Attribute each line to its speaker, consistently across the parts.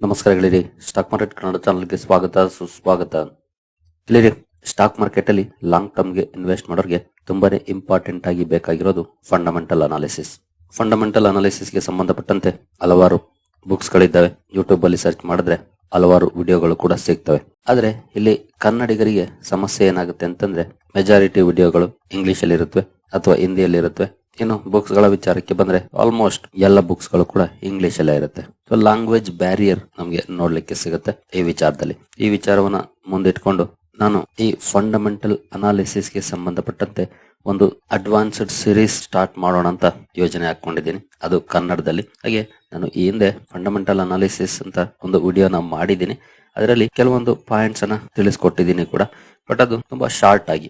Speaker 1: ನಮಸ್ಕಾರ ಗೆಳೆಯರಿ. Stock market Kannada ಚಾನಲ್ಗೆ ಸ್ವಾಗತ, ಸುಸ್ವಾಗತ. ಗೆಳೆಯರಿ ಸ್ಟಾಕ್ ಮಾರ್ಕೆಟ್ ಅಲ್ಲಿ ಲಾಂಗ್ ಟರ್ಮ್ಗೆ ಇನ್ವೆಸ್ಟ್ ಮಾಡೋರಿಗೆ ತುಂಬಾನೇ ಇಂಪಾರ್ಟೆಂಟ್ ಆಗಿ ಬೇಕಾಗಿರೋದು ಫಂಡಮೆಂಟಲ್ ಅನಾಲಿಸಿಸ್ ಫಂಡಮೆಂಟಲ್ ಅನಾಲಿಸಿಸ್ಗೆ ಸಂಬಂಧಪಟ್ಟಂತೆ ಹಲವಾರು ಬುಕ್ಸ್ ಗಳಿದ್ದಾವೆ. ಯೂಟ್ಯೂಬ್ ಅಲ್ಲಿ ಸರ್ಚ್ ಮಾಡಿದ್ರೆ ಹಲವಾರು ವಿಡಿಯೋಗಳು ಕೂಡ ಸಿಗ್ತವೆ. ಆದ್ರೆ ಇಲ್ಲಿ ಕನ್ನಡಿಗರಿಗೆ ಸಮಸ್ಯೆ ಏನಾಗುತ್ತೆ ಅಂತಂದ್ರೆ ಮೆಜಾರಿಟಿ ವಿಡಿಯೋಗಳು ಇಂಗ್ಲಿಷ್ ಅಲ್ಲಿ ಇರುತ್ತವೆ ಅಥವಾ ಹಿಂದಿಯಲ್ಲಿ ಇರುತ್ತವೆ ಇನ್ನು ಬುಕ್ಸ್ಗಳ ವಿಚಾರಕ್ಕೆ ಬಂದ್ರೆ ಆಲ್ಮೋಸ್ಟ್ ಎಲ್ಲ ಬುಕ್ಸ್ಗಳು ಕೂಡ ಇಂಗ್ಲಿಷ್ ಅಲ್ಲೇ ಇರುತ್ತೆ. ಸೊ ಲ್ಯಾಂಗ್ವೇಜ್ ಬ್ಯಾರಿಯರ್ ನಮಗೆ ನೋಡ್ಲಿಕ್ಕೆ ಸಿಗುತ್ತೆ ಈ ವಿಚಾರದಲ್ಲಿ. ಈ ವಿಚಾರವನ್ನ ಮುಂದಿಟ್ಕೊಂಡು ನಾನು ಈ ಫಂಡಮೆಂಟಲ್ ಅನಾಲಿಸಿಸ್ಗೆ ಸಂಬಂಧಪಟ್ಟಂತೆ ಒಂದು ಅಡ್ವಾನ್ಸ್ಡ್ ಸಿರೀಸ್ ಸ್ಟಾರ್ಟ್ ಮಾಡೋಣ ಅಂತ ಯೋಜನೆ ಹಾಕೊಂಡಿದ್ದೀನಿ ಅದು ಕನ್ನಡದಲ್ಲಿ. ಹಾಗೆ ನಾನು ಈ ಹಿಂದೆ ಫಂಡಮೆಂಟಲ್ ಅನಾಲಿಸಿಸ್ ಅಂತ ಒಂದು ವಿಡಿಯೋನ ಮಾಡಿದ್ದೀನಿ. ಅದರಲ್ಲಿ ಕೆಲವೊಂದು ಪಾಯಿಂಟ್ಸ್ ಅನ್ನ ತಿಳಿಸ್ಕೊಟ್ಟಿದ್ದೀನಿ ಕೂಡ. ಬಟ್ ಅದು ತುಂಬಾ ಶಾರ್ಟ್ ಆಗಿ.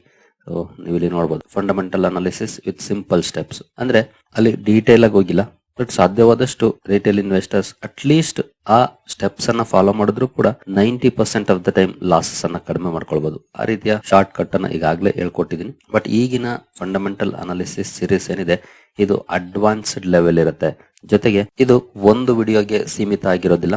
Speaker 1: ನೀವು ಇಲ್ಲಿ ನೋಡಬಹುದು fundamental analysis with simple steps ಅಂದ್ರೆ ಅಲ್ಲಿ ಡೀಟೇಲ್ ಆಗಿ ಹೋಗಿಲ್ಲ. ಬಟ್ ಸಾಧ್ಯವಾದಷ್ಟು ರಿಟೇಲ್ ಇನ್ವೆಸ್ಟರ್ಸ್ ಅಟ್ ಲೀಸ್ಟ್ ಆ ಸ್ಟೆಪ್ಸ್ ಅನ್ನ ಫಾಲೋ ಮಾಡಿದ್ರು ಕೂಡ ninety percent of the time losses ಅನ್ನ ಕಡಿಮೆ ಮಾಡ್ಕೊಳ್ಬಹುದು ಆ ರೀತಿಯ ಶಾರ್ಟ್ ಕಟ್ ಅನ್ನ ಈಗಾಗಲೇ ಹೇಳ್ಕೊಟ್ಟಿದ್ದೀನಿ ಬಟ್ ಈಗಿನ ಫಂಡಮೆಂಟಲ್ ಅನಾಲಿಸಿಸ್ ಸೀರೀಸ್ ಏನಿದೆ, ಇದು ಅಡ್ವಾನ್ಸ್ಡ್ ಲೆವೆಲ್ ಇರುತ್ತೆ. ಜೊತೆಗೆ ಇದು ಒಂದು ವಿಡಿಯೋಗೆ ಸೀಮಿತ ಆಗಿರೋದಿಲ್ಲ.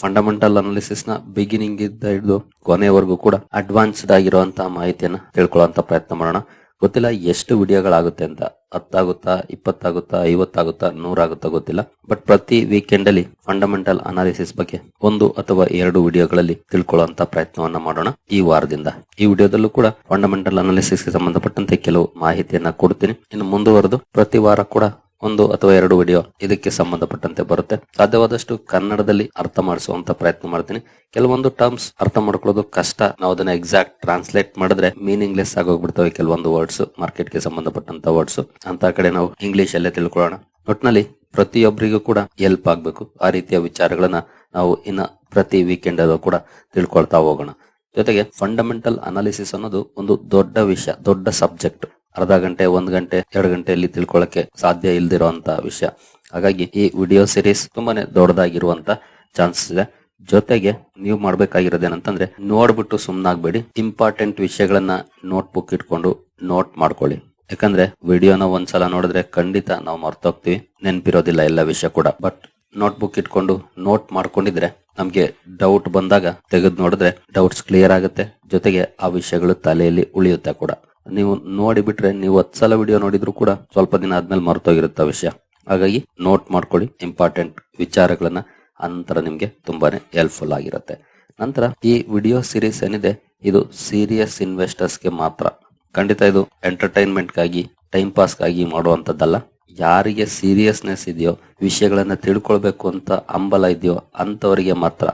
Speaker 1: ಫಂಡಮೆಂಟಲ್ ಅನಾಲಿಸಿಸ್ನ ಬಿಗಿನಿಂಗ್ ಇದ್ದ ಹಿಡಿದು ಕೊನೆವರೆಗೂ ಕೂಡ ಅಡ್ವಾನ್ಸ್ಡ್ ಆಗಿರುವಂತಹ ಮಾಹಿತಿಯನ್ನ ತಿಳ್ಕೊಳ್ಳುವಂತ ಪ್ರಯತ್ನ ಮಾಡೋಣ. ಗೊತ್ತಿಲ್ಲ ಎಷ್ಟು ವಿಡಿಯೋಗಳಾಗುತ್ತೆ ಅಂತ. ಹತ್ತಾಗುತ್ತಾ, ಇಪ್ಪತ್ತಾಗುತ್ತಾ, ಐವತ್ತಾಗುತ್ತಾ, ನೂರಾಗುತ್ತಾ ಗೊತ್ತಿಲ್ಲ. ಬಟ್ ಪ್ರತಿ ವೀಕೆಂಡ್ ಅಲ್ಲಿ ಫಂಡಮೆಂಟಲ್ ಅನಾಲಿಸಿಸ್ ಬಗ್ಗೆ ಒಂದು ಅಥವಾ ಎರಡು ವಿಡಿಯೋಗಳಲ್ಲಿ ತಿಳ್ಕೊಳ್ಳುವಂತ ಪ್ರಯತ್ನವನ್ನ ಮಾಡೋಣ ಈ ವಾರದಿಂದ. ಈ ವಿಡಿಯೋದಲ್ಲೂ ಕೂಡ ಫಂಡಮೆಂಟಲ್ ಅನಾಲಿಸಿಸ್ಗೆ ಸಂಬಂಧಪಟ್ಟಂತೆ ಕೆಲವು ಮಾಹಿತಿಯನ್ನ ಕೊಡ್ತೀನಿ. ಇನ್ನು ಮುಂದುವರೆದು ಪ್ರತಿ ವಾರ ಕೂಡ ಒಂದು ಅಥವಾ ಎರಡು ವಿಡಿಯೋ ಇದಕ್ಕೆ ಸಂಬಂಧಪಟ್ಟಂತೆ ಬರುತ್ತೆ. ಸಾಧ್ಯವಾದಷ್ಟು ಕನ್ನಡದಲ್ಲಿ ಅರ್ಥ ಮಾಡಿಸುವಂತ ಪ್ರಯತ್ನ ಮಾಡ್ತೀನಿ. ಕೆಲವೊಂದು ಟರ್ಮ್ಸ್ ಅರ್ಥ ಮಾಡ್ಕೊಳ್ಳೋದು ಕಷ್ಟ. ನಾವು ಅದನ್ನ ಎಕ್ಸಾಕ್ಟ್ ಟ್ರಾನ್ಸ್ಲೇಟ್ ಮಾಡಿದ್ರೆ ಮೀನಿಂಗ್ಲೆಸ್ ಆಗೋಗ್ಬಿಡ್ತವೆ ಕೆಲವೊಂದು ವರ್ಡ್ಸ್ ಮಾರ್ಕೆಟ್ಗೆ ಸಂಬಂಧಪಟ್ಟಂತ ವರ್ಡ್ಸ್ ಅಂತ ಕಡೆ ನಾವು ಇಂಗ್ಲಿಷ್ ಅಲ್ಲೇ ತಿಳ್ಕೊಳ್ಳೋಣ. ಒಟ್ನಲ್ಲಿ ಪ್ರತಿಯೊಬ್ಬರಿಗೂ ಕೂಡ ಹೆಲ್ಪ್ ಆಗ್ಬೇಕು. ಆ ರೀತಿಯ ವಿಚಾರಗಳನ್ನ ನಾವು ಇನ್ನ ಪ್ರತಿ ವೀಕೆಂಡ್ ಅಲ್ಲೂ ಕೂಡ ತಿಳ್ಕೊಳ್ತಾ ಹೋಗೋಣ. ಜೊತೆಗೆ ಫಂಡಮೆಂಟಲ್ ಅನಾಲಿಸಿಸ್ ಅನ್ನೋದು ಒಂದು ದೊಡ್ಡ ವಿಷಯ, ದೊಡ್ಡ ಸಬ್ಜೆಕ್ಟ್ ಅರ್ಧ ಗಂಟೆ, ಒಂದ್ ಗಂಟೆ, ಎರಡು ಗಂಟೆಯಲ್ಲಿ ತಿಳ್ಕೊಳ್ಳಕ್ಕೆ ಸಾಧ್ಯ ಇಲ್ದಿರುವಂತ ವಿಷಯ. ಹಾಗಾಗಿ ಈ ವಿಡಿಯೋ ಸಿರೀಸ್ ತುಂಬಾನೇ ದೊಡ್ಡದಾಗಿರುವಂತ ಚಾನ್ಸಸ್ ಇದೆ. ಜೊತೆಗೆ ನೀವು ಮಾಡ್ಬೇಕಾಗಿರೋದೇನಂತಂದ್ರೆ ನೋಡ್ಬಿಟ್ಟು ಸುಮ್ಮನಾಗ್ಬೇಡಿ ಇಂಪಾರ್ಟೆಂಟ್ ವಿಷಯಗಳನ್ನ ನೋಟ್ ಬುಕ್ ಇಟ್ಕೊಂಡು ನೋಟ್ ಮಾಡ್ಕೊಳ್ಳಿ. ಯಾಕಂದ್ರೆ ವಿಡಿಯೋನ ಒಂದ್ಸಲ ನೋಡಿದ್ರೆ ಖಂಡಿತ ನಾವು ಮರ್ತೋಗ್ತೀವಿ. ನೆನಪಿರೋದಿಲ್ಲ ಎಲ್ಲ ವಿಷಯ ಕೂಡ. ಬಟ್ ನೋಟ್ ಬುಕ್ ಇಟ್ಕೊಂಡು ನೋಟ್ ಮಾಡ್ಕೊಂಡಿದ್ರೆ ನಮ್ಗೆ ಡೌಟ್ ಬಂದಾಗ ತೆಗೆದು ನೋಡಿದ್ರೆ ಡೌಟ್ಸ್ ಕ್ಲಿಯರ್ ಆಗುತ್ತೆ. ಜೊತೆಗೆ ಆ ವಿಷಯಗಳು ತಲೆಯಲ್ಲಿ ಉಳಿಯುತ್ತೆ ಕೂಡ. ನೀವು ನೋಡಿಬಿಟ್ರೆ ನೀವು ಹತ್ತು ಸಲ ವಿಡಿಯೋ ನೋಡಿದ್ರು ಕೂಡ ಸ್ವಲ್ಪ ದಿನ ಆದ್ಮೇಲೆ ಮರ್ತೋಗಿರುತ್ತೆ ವಿಷಯ. ಹಾಗಾಗಿ ನೋಟ್ ಮಾಡ್ಕೊಳ್ಳಿ ಇಂಪಾರ್ಟೆಂಟ್ ವಿಚಾರಗಳನ್ನ. ಅಂತರ ನಿಮ್ಗೆ ತುಂಬಾನೇ ಹೆಲ್ಪ್ಫುಲ್ ಆಗಿರುತ್ತೆ. ನಂತರ ಈ ವಿಡಿಯೋ ಸೀರೀಸ್ ಏನಿದೆ, ಇದು ಸೀರಿಯಸ್ ಇನ್ವೆಸ್ಟರ್ಸ್ಗೆ ಮಾತ್ರ. ಖಂಡಿತ ಇದು ಎಂಟರ್ಟೈನ್ಮೆಂಟ್ಗಾಗಿ ಟೈಮ್ ಪಾಸ್ಗಾಗಿ ಮಾಡುವಂತದ್ದಲ್ಲ ಯಾರಿಗೆ ಸೀರಿಯಸ್ನೆಸ್ ಇದೆಯೋ, ವಿಷಯಗಳನ್ನ ತಿಳ್ಕೊಳ್ಬೇಕು ಅಂತ ಹಂಬಲ ಇದೆಯೋ ಅಂತವರಿಗೆ ಮಾತ್ರ.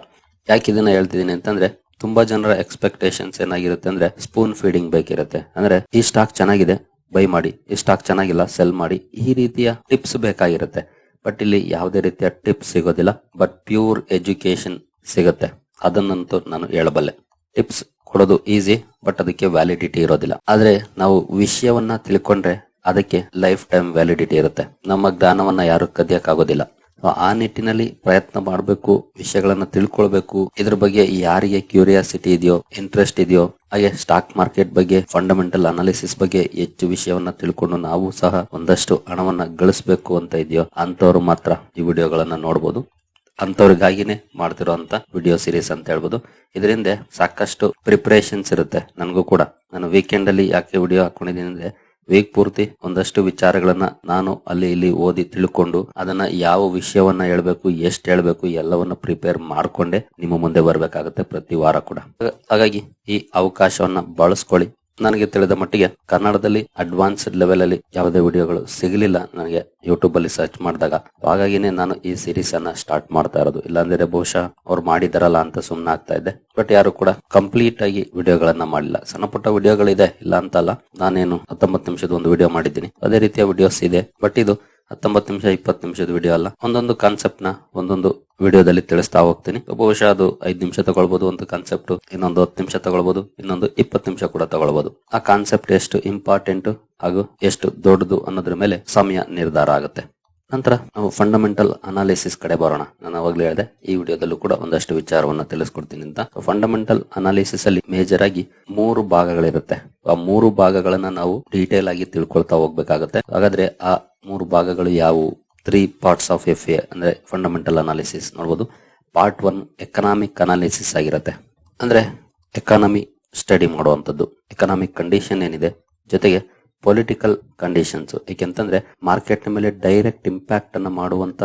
Speaker 1: ಯಾಕೆ ಇದನ್ನ ಹೇಳ್ತಿದೀನಿ ಅಂತಂದ್ರೆ ತುಂಬಾ ಜನರ ಎಕ್ಸ್ಪೆಕ್ಟೇಷನ್ಸ್ ಏನಾಗಿರುತ್ತೆ ಅಂದ್ರೆ ಸ್ಪೂನ್ ಫೀಡಿಂಗ್ ಬೇಕಿರುತ್ತೆ. ಅಂದ್ರೆ ಈ ಸ್ಟಾಕ್ ಚೆನ್ನಾಗಿದೆ ಬೈ ಮಾಡಿ. ಈ ಸ್ಟಾಕ್ ಚೆನ್ನಾಗಿಲ್ಲ ಸೆಲ್ ಮಾಡಿ. ಈ ರೀತಿಯ ಟಿಪ್ಸ್ ಬೇಕಾಗಿರುತ್ತೆ. ಬಟ್ ಇಲ್ಲಿ ಯಾವುದೇ ರೀತಿಯ ಟಿಪ್ಸ್ ಸಿಗೋದಿಲ್ಲ. ಬಟ್ ಪ್ಯೂರ್ ಎಜುಕೇಶನ್ ಸಿಗುತ್ತೆ. ಅದನ್ನಂತೂ ನಾನು ಹೇಳಬಲ್ಲೆ. ಟಿಪ್ಸ್ ಕೊಡೋದು ಈಸಿ ಬಟ್ ಅದಕ್ಕೆ ವ್ಯಾಲಿಡಿಟಿ ಇರೋದಿಲ್ಲ. ಆದ್ರೆ ನಾವು ವಿಷಯವನ್ನ ತಿಳ್ಕೊಂಡ್ರೆ ಅದಕ್ಕೆ ಲೈಫ್ ಟೈಮ್ ವ್ಯಾಲಿಡಿಟಿ ಇರುತ್ತೆ. ನಮ್ಮ ಜ್ಞಾನವನ್ನ ಯಾರು ಕದಿಯಕ್ಕಾಗೋದಿಲ್ಲ. ಆ ನಿಟ್ಟಿನಲ್ಲಿ ಪ್ರಯತ್ನ ಮಾಡಬೇಕು, ವಿಷಯಗಳನ್ನ ತಿಳ್ಕೊಳ್ಬೇಕು. ಇದ್ರ ಬಗ್ಗೆ ಯಾರಿಗೆ ಕ್ಯೂರಿಯಾಸಿಟಿ ಇದೆಯೋ ಇಂಟ್ರೆಸ್ಟ್ ಇದೆಯೋ, ಹಾಗೆ ಸ್ಟಾಕ್ ಮಾರ್ಕೆಟ್ ಬಗ್ಗೆ ಫಂಡಮೆಂಟಲ್ ಅನಾಲಿಸಿಸ್ ಬಗ್ಗೆ ಹೆಚ್ಚು ವಿಷಯವನ್ನ ತಿಳ್ಕೊಂಡು ನಾವು ಸಹ ಒಂದಷ್ಟು ಹಣವನ್ನ ಗಳಿಸಬೇಕು ಅಂತ ಇದೆಯೋ ಅಂತವ್ರು ಮಾತ್ರ ಈ ವಿಡಿಯೋಗಳನ್ನ ನೋಡಬಹುದು ಅಂತವ್ರಿಗಾಗಿನೇ ಮಾಡ್ತಿರೋಂತ ವಿಡಿಯೋ ಸೀರೀಸ್ ಅಂತ ಹೇಳ್ಬೋದು. ಇದರಿಂದ ಸಾಕಷ್ಟು ಪ್ರಿಪರೇಷನ್ಸ್ ಇರುತ್ತೆ ನನಗೂ ಕೂಡ. ನಾನು ವೀಕೆಂಡ್ ಅಲ್ಲಿ ಯಾಕೆ ವಿಡಿಯೋ ಹಾಕೊಂಡಿದ್ದೀನಿ ಅಂದ್ರೆ ವೀಕ್ ಪೂರ್ತಿ ಒಂದಷ್ಟು ವಿಚಾರಗಳನ್ನ ನಾನು ಅಲ್ಲಿ ಇಲ್ಲಿ ಓದಿ ತಿಳ್ಕೊಂಡು ಅದನ್ನ ಯಾವ ವಿಷಯವನ್ನ ಹೇಳ್ಬೇಕು, ಎಷ್ಟು ಹೇಳ್ಬೇಕು ಎಲ್ಲವನ್ನ ಪ್ರಿಪೇರ್ ಮಾಡ್ಕೊಂಡೆ ನಿಮ್ಮ ಮುಂದೆ ಬರಬೇಕಾಗುತ್ತೆ ಪ್ರತಿ ವಾರ ಕೂಡ. ಹಾಗಾಗಿ ಈ ಅವಕಾಶವನ್ನ ಬಳಸ್ಕೊಳ್ಳಿ. ನನಗೆ ತಿಳಿದ ಮಟ್ಟಿಗೆ ಕನ್ನಡದಲ್ಲಿ ಅಡ್ವಾನ್ಸ್ಡ್ ಲೆವೆಲ್ ಅಲ್ಲಿ ಯಾವುದೇ ವಿಡಿಯೋಗಳು ಸಿಗಲಿಲ್ಲ ನನಗೆ ಯೂಟ್ಯೂಬ್ ಅಲ್ಲಿ ಸರ್ಚ್ ಮಾಡಿದಾಗ. ಹಾಗಾಗಿನೇ ನಾನು ಈ ಸೀರೀಸ್ ಅನ್ನ ಸ್ಟಾರ್ಟ್ ಮಾಡ್ತಾ ಇರೋದು. ಇಲ್ಲಾಂದ್ರೆ ಬಹುಶಃ ಅವ್ರು ಮಾಡಿದಾರಲ್ಲ ಅಂತ ಸುಮ್ನೆ ಆಗ್ತಾ ಇದ್ದೆ. ಬಟ್ ಯಾರು ಕೂಡ ಕಂಪ್ಲೀಟ್ ಆಗಿ ವಿಡಿಯೋಗಳನ್ನ ಮಾಡಿಲ್ಲ ಸಣ್ಣ ಪುಟ್ಟ ವಿಡಿಯೋಗಳಿದೆ ಇಲ್ಲ ಅಂತಲ್ಲ. ನಾನೇನು ಹತ್ತೊಂಬತ್ತು ನಿಮಿಷದ ಒಂದು ವಿಡಿಯೋ ಮಾಡಿದ್ದೀನಿ. ಅದೇ ರೀತಿಯ ವಿಡಿಯೋಸ್ ಇದೆ. ಬಟ್ ಇದು ಹತ್ತೊಂಬತ್ತು ನಿಮಿಷ, ಇಪ್ಪತ್ತು ನಿಮಿಷದ ವಿಡಿಯೋ ಅಲ್ಲ. ಒಂದೊಂದು ಕಾನ್ಸೆಪ್ಟ್ನ ಒಂದೊಂದು ವಿಡಿಯೋದಲ್ಲಿ ತಿಳಿಸ್ತಾ ಹೋಗ್ತೀನಿ. ಬಹುಶಃ ಅದು ಐದು ನಿಮಿಷ ತಗೊಳ್ಬಹುದು ಒಂದು ಕಾನ್ಸೆಪ್ಟ್ ಇನ್ನೊಂದು ಹತ್ತು ನಿಮಿಷ ತಗೊಳ್ಬಹುದು ಇನ್ನೊಂದು ಇಪ್ಪತ್ತು ನಿಮಿಷ ಕೂಡ ತಗೊಳ್ಬಹುದು ಆ ಕಾನ್ಸೆಪ್ಟ್ ಎಷ್ಟು ಇಂಪಾರ್ಟೆಂಟ್ ಹಾಗೂ ಎಷ್ಟು ದೊಡ್ಡದು ಅನ್ನೋದ್ರ ಮೇಲೆ ಸಮಯ ನಿರ್ಧಾರ ಆಗುತ್ತೆ. ನಂತರ ನಾವು ಫಂಡಮೆಂಟಲ್ ಅನಾಲಿಸಿಸ್ ಕಡೆ ಬರೋಣ. ನಾನು ಅವಾಗಲೇ ಹೇಳಿದೆ, ಈ ವಿಡಿಯೋದಲ್ಲೂ ಕೂಡ ಒಂದಷ್ಟು ವಿಚಾರವನ್ನು ತಿಳಿಸ್ಕೊಡ್ತೀನಿ ಅಂತ. ಫಂಡಮೆಂಟಲ್ ಅನಾಲಿಸಿಸ್ ಅಲ್ಲಿ ಮೇಜರ್ ಆಗಿ ಮೂರು ಭಾಗಗಳಿರುತ್ತೆ. ಆ ಮೂರು ಭಾಗಗಳನ್ನ ನಾವು ಡೀಟೇಲ್ ಆಗಿ ತಿಳ್ಕೊಳ್ತಾ ಹೋಗ್ಬೇಕಾಗತ್ತೆ. ಹಾಗಾದ್ರೆ ಆ ಮೂರು ಭಾಗಗಳು ಯಾವುವು? Three parts of F A ಅಂದ್ರೆ ಫಂಡಮೆಂಟಲ್ ಅನಾಲಿಸಿಸ್ ನೋಡಬಹುದು ಪಾರ್ಟ್ ಒನ್ ಎಕನಾಮಿಕ್ ಅನಾಲಿಸಿಸ್ ಆಗಿರುತ್ತೆ. ಅಂದ್ರೆ ಎಕಾನಮಿ ಸ್ಟಡಿ ಮಾಡುವಂಥದ್ದು. ಎಕನಾಮಿಕ್ ಕಂಡೀಷನ್ ಏನಿದೆ? ಜೊತೆಗೆ ಪೊಲಿಟಿಕಲ್ ಕಂಡೀಷನ್ಸ್ ಏಕೆಂತಂದ್ರೆ ಮಾರ್ಕೆಟ್ನ ಮೇಲೆ ಡೈರೆಕ್ಟ್ ಇಂಪ್ಯಾಕ್ಟ್ ಅನ್ನ ಮಾಡುವಂತ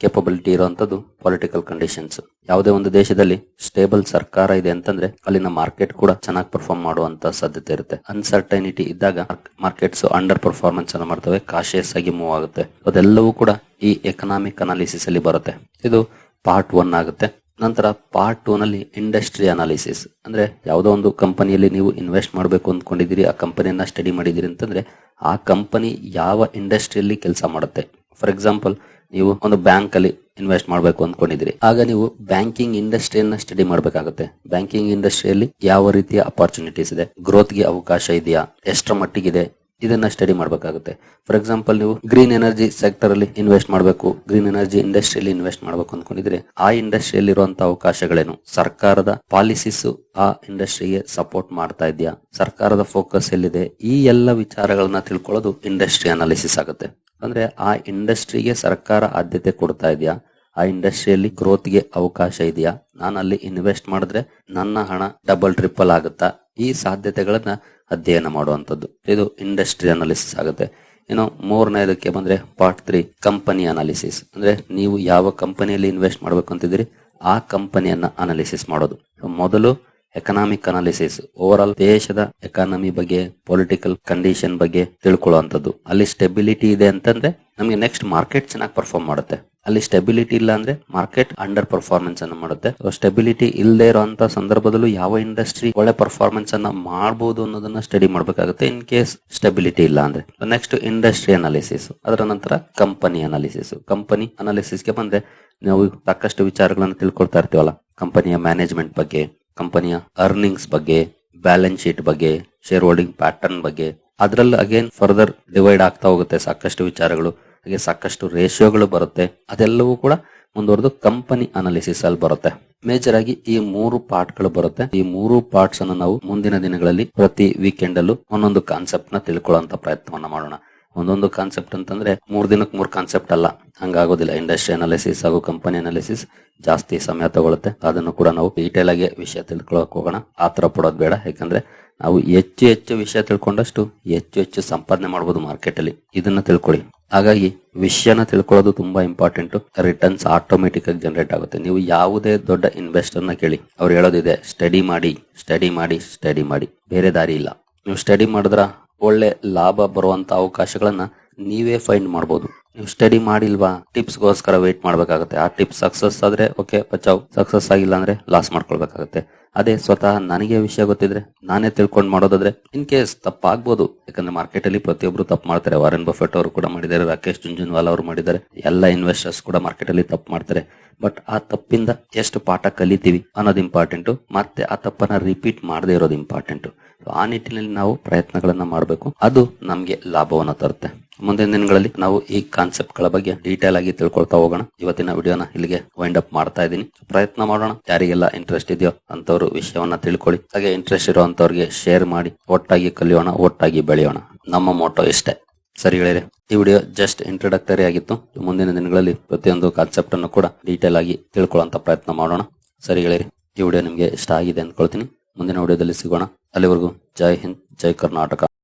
Speaker 1: ಕೇಪಬಿಲಿಟಿ ಇರುವಂತದ್ದು ಪೊಲಿಟಿಕಲ್ ಕಂಡೀಷನ್ಸ್ ಯಾವುದೇ ಒಂದು ದೇಶದಲ್ಲಿ ಸ್ಟೇಬಲ್ ಸರ್ಕಾರ ಇದೆ ಅಂತಂದ್ರೆ ಅಲ್ಲಿನ ಮಾರ್ಕೆಟ್ ಕೂಡ ಚೆನ್ನಾಗಿ ಪರ್ಫಾರ್ಮ್ ಮಾಡುವಂತ ಸಾಧ್ಯತೆ ಇರುತ್ತೆ. ಅನ್ಸರ್ಟೈನಿಟಿ ಇದ್ದಾಗ ಮಾರ್ಕೆಟ್ಸ್ ಅಂಡರ್ ಪರ್ಫಾರ್ಮೆನ್ಸ್ ಅನ್ನು ಮಾಡ್ತವೆ ಕಾಶಿಯಸ್ ಆಗಿ ಮೂವ್ ಆಗುತ್ತೆ. ಅದೆಲ್ಲವೂ ಕೂಡ ಈ ಎಕನಾಮಿಕ್ ಅನಾಲಿಸಿಸ್ ಅಲ್ಲಿ ಬರುತ್ತೆ. ಇದು ಪಾರ್ಟ್ ಒನ್ ಆಗುತ್ತೆ. ನಂತರ ಪಾರ್ಟ್ ಟೂ ನಲ್ಲಿ ಇಂಡಸ್ಟ್ರಿ ಅನಾಲಿಸಿಸ್ ಅಂದ್ರೆ ಯಾವುದೋ ಒಂದು ಕಂಪನಿಯಲ್ಲಿ ನೀವು ಇನ್ವೆಸ್ಟ್ ಮಾಡಬೇಕು ಅಂದ್ಕೊಂಡಿದ್ದೀರಿ, ಆ ಕಂಪನಿಯನ್ನ ಸ್ಟಡಿ ಮಾಡಿದಿರಿ ಅಂತಂದ್ರೆ ಆ ಕಂಪನಿ ಯಾವ ಇಂಡಸ್ಟ್ರಿಯಲ್ಲಿ ಕೆಲಸ ಮಾಡುತ್ತೆ. ಫಾರ್ ಎಕ್ಸಾಂಪಲ್ ನೀವು ಒಂದು ಬ್ಯಾಂಕ್ ಅಲ್ಲಿ ಇನ್ವೆಸ್ಟ್ ಮಾಡಬೇಕು ಅಂದ್ಕೊಂಡಿದ್ದೀರಿ. ಆಗ ನೀವು ಬ್ಯಾಂಕಿಂಗ್ ಇಂಡಸ್ಟ್ರಿಯನ್ನ ಸ್ಟಡಿ ಮಾಡಬೇಕಾಗುತ್ತೆ. ಬ್ಯಾಂಕಿಂಗ್ ಇಂಡಸ್ಟ್ರಿಯಲ್ಲಿ ಯಾವ ರೀತಿಯ ಅಪಾರ್ಚುನಿಟೀಸ್ ಇದೆ? ಗ್ರೋತ್ಗೆ ಅವಕಾಶ ಇದೆಯಾ? ಎಷ್ಟರ ಮಟ್ಟಿಗಿದೆ? ಇದನ್ನ ಸ್ಟಡಿ ಮಾಡಬೇಕಾಗುತ್ತೆ. ಫಾರ್ ಎಕ್ಸಾಂಪಲ್ ನೀವು ಗ್ರೀನ್ ಎನರ್ಜಿ ಸೆಕ್ಟರ್ ಅಲ್ಲಿ ಇನ್ವೆಸ್ಟ್ ಮಾಡಬೇಕು ಗ್ರೀನ್ ಎನರ್ಜಿ ಇಂಡಸ್ಟ್ರಿಯಲ್ಲಿ ಇನ್ವೆಸ್ಟ್ ಮಾಡಬೇಕು ಅನ್ಕೊಂಡಿದ್ರೆ ಆ ಇಂಡಸ್ಟ್ರಿಯಲ್ಲಿ ಇರುವಂತಹ ಅವಕಾಶಗಳೇನು? ಸರ್ಕಾರದ ಪಾಲಿಸೀಸ್ ಆ ಇಂಡಸ್ಟ್ರಿಗೆ ಸಪೋರ್ಟ್ ಮಾಡ್ತಾ ಇದೆಯಾ? ಸರ್ಕಾರದ ಫೋಕಸ್ ಎಲ್ಲಿದೆ? ಈ ಎಲ್ಲ ವಿಚಾರಗಳನ್ನ ತಿಳ್ಕೊಳ್ಳೋದು ಇಂಡಸ್ಟ್ರಿ ಅನಾಲಿಸಿಸ್ ಆಗುತ್ತೆ. ಅಂದ್ರೆ ಆ ಇಂಡಸ್ಟ್ರಿಗೆ ಸರ್ಕಾರ ಆದ್ಯತೆ ಕೊಡ್ತಾ ಇದೆಯಾ? ಆ ಇಂಡಸ್ಟ್ರಿಯಲ್ಲಿ ಗ್ರೋತ್ಗೆ ಅವಕಾಶ ಇದೆಯಾ? ನಾನು ಅಲ್ಲಿ ಇನ್ವೆಸ್ಟ್ ಮಾಡಿದ್ರೆ ನನ್ನ ಹಣ ಡಬಲ್ ಟ್ರಿಪಲ್ ಆಗುತ್ತಾ? ಈ ಸಾಧ್ಯತೆಗಳನ್ನ ಅಧ್ಯಯನ ಮಾಡುವಂತದ್ದು ಇದು ಇಂಡಸ್ಟ್ರಿ ಅನಾಲಿಸಿಸ್ ಆಗುತ್ತೆ. ಇನ್ನು ಮೂರನೇದಕ್ಕೆ ಬಂದ್ರೆ ಪಾರ್ಟ್ ತ್ರೀ ಕಂಪನಿ ಅನಾಲಿಸಿಸ್ ಅಂದ್ರೆ ನೀವು ಯಾವ ಕಂಪನಿಯಲ್ಲಿ ಇನ್ವೆಸ್ಟ್ ಮಾಡಬೇಕು ಅಂತಿದ್ದೀರಿ, ಆ ಕಂಪನಿಯನ್ನ ಅನಾಲಿಸಿಸ್ ಮಾಡೋದು. ಮೊದಲು ಎಕನಾಮಿಕ್ ಅನಾಲಿಸಿಸ್ ಓವರ್ ಆಲ್ ದೇಶದ ಎಕಾನಮಿ ಬಗ್ಗೆ ಪೊಲಿಟಿಕಲ್ ಕಂಡೀಷನ್ ಬಗ್ಗೆ ತಿಳ್ಕೊಳ್ಳುವಂಥದ್ದು. ಅಲ್ಲಿ ಸ್ಟೆಬಿಲಿಟಿ ಇದೆ ಅಂತಂದ್ರೆ ನಮಗೆ ನೆಕ್ಸ್ಟ್ ಮಾರ್ಕೆಟ್ ಚೆನ್ನಾಗಿ ಪರ್ಫಾರ್ಮ್ ಮಾಡುತ್ತೆ. ಅಲ್ಲಿ ಸ್ಟೆಬಿಲಿಟಿ ಇಲ್ಲ ಅಂದ್ರೆ ಮಾರ್ಕೆಟ್ ಅಂಡರ್ ಪರ್ಫಾರ್ಮೆನ್ಸ್ ಅನ್ನು ಮಾಡುತ್ತೆ. ಸ್ಟೆಬಿಲಿಟಿ ಇಲ್ಲದೆ ಇರುವಂತಹ ಸಂದರ್ಭದಲ್ಲೂ ಯಾವ ಇಂಡಸ್ಟ್ರಿ ಒಳ್ಳೆ ಪರ್ಫಾರ್ಮೆನ್ಸ್ ಅನ್ನ ಮಾಡಬಹುದು ಅನ್ನೋದನ್ನ ಸ್ಟಡಿ ಮಾಡಬೇಕಾಗುತ್ತೆ ಇನ್ ಕೇಸ್ ಸ್ಟೆಬಿಲಿಟಿ ಇಲ್ಲ ಅಂದ್ರೆ. ನೆಕ್ಸ್ಟ್ ಇಂಡಸ್ಟ್ರಿ ಅನಾಲಿಸಿಸ್ ಅದರ ನಂತರ ಕಂಪನಿ ಅನಾಲಿಸಿಸ್ ಕಂಪನಿ ಅನಾಲಿಸಿಸ್ಗೆ ಬಂದ್ರೆ ನಾವು ಸಾಕಷ್ಟು ವಿಚಾರಗಳನ್ನು ತಿಳ್ಕೊಳ್ತಾ ಇರ್ತೀವಲ್ಲ. ಕಂಪನಿಯ ಮ್ಯಾನೇಜ್ಮೆಂಟ್ ಬಗ್ಗೆ ಕಂಪನಿಯ ಅರ್ನಿಂಗ್ಸ್ ಬಗ್ಗೆ ಬ್ಯಾಲೆನ್ಸ್ ಶೀಟ್ ಬಗ್ಗೆ ಶೇರ್ ಹೋಲ್ಡಿಂಗ್ ಪ್ಯಾಟರ್ನ್ ಬಗ್ಗೆ. ಅದ್ರಲ್ಲಿ ಅಗೇನ್ ಫರ್ದರ್ ಡಿವೈಡ್ ಆಗ್ತಾ ಹೋಗುತ್ತೆ ಸಾಕಷ್ಟು ವಿಚಾರಗಳು. ಹಾಗೆ ಸಾಕಷ್ಟು ರೇಷಿಯೋಗಳು ಬರುತ್ತೆ. ಅದೆಲ್ಲವೂ ಕೂಡ ಮುಂದುವರೆದು ಕಂಪನಿ ಅನಾಲಿಸಿಸ್ ಅಲ್ಲಿ ಬರುತ್ತೆ. ಮೇಜರ್ ಆಗಿ ಈ ಮೂರು ಪಾರ್ಟ್ಗಳು ಬರುತ್ತೆ. ಈ ಮೂರು ಪಾರ್ಟ್ಸ್ ಅನ್ನು ನಾವು ಮುಂದಿನ ದಿನಗಳಲ್ಲಿ ಪ್ರತಿ ವೀಕೆಂಡ್ ಅಲ್ಲೂ ಒಂದೊಂದು ಕಾನ್ಸೆಪ್ಟ್ನ ತಿಳ್ಕೊಳ್ಳುವಂತ ಪ್ರಯತ್ನವನ್ನ ಮಾಡೋಣ. ಒಂದೊಂದು ಕಾನ್ಸೆಪ್ಟ್ ಅಂತಂದ್ರೆ ಮೂರ್ ದಿನಕ್ಕೆ ಮೂರ್ ಕಾನ್ಸೆಪ್ಟ್ ಅಲ್ಲ. ಹಂಗಾಗೋದಿಲ್ಲ. ಇಂಡಸ್ಟ್ರಿ ಅನಾಲಿಸಿಸ್ ಹಾಗೂ ಕಂಪನಿ ಅನಾಲಿಸಿಸ್ ಜಾಸ್ತಿ ಸಮಯ ತಗೊಳುತ್ತೆ. ಅದನ್ನು ಕೂಡ ನಾವು ಡೀಟೇಲ್ ಆಗಿ ವಿಷಯ ತಿಳ್ಕೊಳಕ್ ಹೋಗೋಣ. ಆತರ ಪಡೋದ್ ಬೇಡ. ಯಾಕಂದ್ರೆ ನಾವು ಹೆಚ್ಚು ಹೆಚ್ಚು ವಿಷಯ ತಿಳ್ಕೊಂಡಷ್ಟು ಹೆಚ್ಚು ಹೆಚ್ಚು ಸಂಪಾದನೆ ಮಾಡಬಹುದು ಮಾರ್ಕೆಟ್ ಅಲ್ಲಿ. ಇದನ್ನ ತಿಳ್ಕೊಳ್ಳಿ. ಹಾಗಾಗಿ ವಿಷಯನ ತಿಳ್ಕೊಳ್ಳೋದು ತುಂಬಾ ಇಂಪಾರ್ಟೆಂಟ್ ರಿಟರ್ನ್ಸ್ ಆಟೋಮೆಟಿಕ್ ಆಗಿ ಜನರೇಟ್ ಆಗುತ್ತೆ. ನೀವು ಯಾವುದೇ ದೊಡ್ಡ ಇನ್ವೆಸ್ಟರ್ನ ಕೇಳಿ, ಅವ್ರು ಹೇಳೋದಿದೆ ಸ್ಟಡಿ ಮಾಡಿ ಸ್ಟಡಿ ಮಾಡಿ ಸ್ಟಡಿ ಮಾಡಿ. ಬೇರೆ ದಾರಿ ಇಲ್ಲ. ನೀವು ಸ್ಟಡಿ ಮಾಡಿದ್ರ ಒಳ್ಳೆ ಲಾಭ ಬರುವಂತ ಅವಕಾಶಗಳನ್ನ ನೀವೇ ಫೈಂಡ್ ಮಾಡಬಹುದು ನೀವು ಸ್ಟಡಿ ಮಾಡಿಲ್ವಾ ಟಿಪ್ಸ್ಗೋಸ್ಕರ ವೇಟ್ ಮಾಡಬೇಕಾಗುತ್ತೆ. ಆ ಟಿಪ್ಸ್ ಸಕ್ಸಸ್ ಆದರೆ ಓಕೆ ಬಚಾವ್. ಸಕ್ಸಸ್ ಆಗಿಲ್ಲ ಅಂದರೆ ಲಾಸ್ ಮಾಡ್ಕೊಳ್ಬೇಕಾಗುತ್ತೆ. ಅದೇ ಸ್ವತಃ ನನಗೆ ವಿಷಯ ಗೊತ್ತಿದ್ರೆ, ನಾನೇ ತಿಳ್ಕೊಂಡು ಮಾಡೋದಾದ್ರೆ ಇನ್ ಕೇಸ್ ತಪ್ಪಾಗ್ಬೋದು. ಯಾಕಂದ್ರೆ ಮಾರ್ಕೆಟ್ ಅಲ್ಲಿ ಪ್ರತಿಯೊಬ್ರು ತಪ್ಪು ಮಾಡ್ತಾರೆ. ವಾರನ್ ಬಫೆಟ್ ಅವರು ಕೂಡ ಮಾಡಿದ್ದಾರೆ, ರಾಕೇಶ್ ಜುಂಜುನ್ವಾಲಾ ಅವರು ಮಾಡಿದ್ದಾರೆ, ಎಲ್ಲ ಇನ್ವೆಸ್ಟರ್ಸ್ ಕೂಡ ಮಾರ್ಕೆಟ್ ಅಲ್ಲಿ ತಪ್ಪು ಮಾಡ್ತಾರೆ. ಬಟ್ ಆ ತಪ್ಪಿಂದ ಎಷ್ಟು ಪಾಠ ಕಲಿತೀವಿ ಅನ್ನೋದು ಇಂಪಾರ್ಟೆಂಟ್ ಮತ್ತೆ ಆ ತಪ್ಪನ್ನ ರಿಪೀಟ್ ಮಾಡದೇ ಇರೋದು ಇಂಪಾರ್ಟೆಂಟ್ ಆ ನಿಟ್ಟಿನಲ್ಲಿ ನಾವು ಪ್ರಯತ್ನಗಳನ್ನ ಮಾಡಬೇಕು. ಅದು ನಮಗೆ ಲಾಭವನ್ನ ತರುತ್ತೆ. ಮುಂದಿನ ದಿನಗಳಲ್ಲಿ ನಾವು ಈ ಕಾನ್ಸೆಪ್ಟ್ಗಳ ಬಗ್ಗೆ ಡೀಟೇಲ್ ಆಗಿ ತಿಳ್ಕೊಳ್ತಾ ಹೋಗೋಣ. ಇವತ್ತಿನ ವಿಡಿಯೋನ ಇಲ್ಲಿಗೆ ವೈಂಡ್ ಅಪ್ ಮಾಡ್ತಾ ಇದ್ದೀನಿ. ಪ್ರಯತ್ನ ಮಾಡೋಣ. ಯಾರಿಗೆಲ್ಲ ಇಂಟ್ರೆಸ್ಟ್ ಇದೆಯೋ ಅಂತವ್ರು ವಿಷಯವನ್ನ ತಿಳ್ಕೊಳ್ಳಿ. ಹಾಗೆ ಇಂಟ್ರೆಸ್ಟ್ ಇರುವಂತವ್ರಿಗೆ ಶೇರ್ ಮಾಡಿ. ಒಟ್ಟಾಗಿ ಕಲಿಯೋಣ, ಒಟ್ಟಾಗಿ ಬೆಳೆಯೋಣ. ನಮ್ಮ ಮೋಟೋ ಇಷ್ಟೇ. ಸರಿ ಹೇಳಿರಿ ಈ ವಿಡಿಯೋ ಜಸ್ಟ್ ಇಂಟ್ರೊಡಕ್ಟರಿ ಆಗಿತ್ತು. ಮುಂದಿನ ದಿನಗಳಲ್ಲಿ ಪ್ರತಿಯೊಂದು ಕಾನ್ಸೆಪ್ಟ್ ಅನ್ನು ಕೂಡ ಡೀಟೇಲ್ ಆಗಿ ತಿಳ್ಕೊಳ್ಳುವಂತ ಪ್ರಯತ್ನ ಮಾಡೋಣ. ಸರಿ ಹೇಳಿರಿ ಈ ವಿಡಿಯೋ ನಿಮಗೆ ಇಷ್ಟ ಆಗಿದೆ ಅಂದ್ಕೊಳ್ತೀನಿ. ಮುಂದಿನ ವಿಡಿಯೋದಲ್ಲಿ ಸಿಗೋಣ. ಅಲ್ಲಿವರೆಗೂ ಜೈ ಹಿಂದ್, ಜೈ ಕರ್ನಾಟಕ.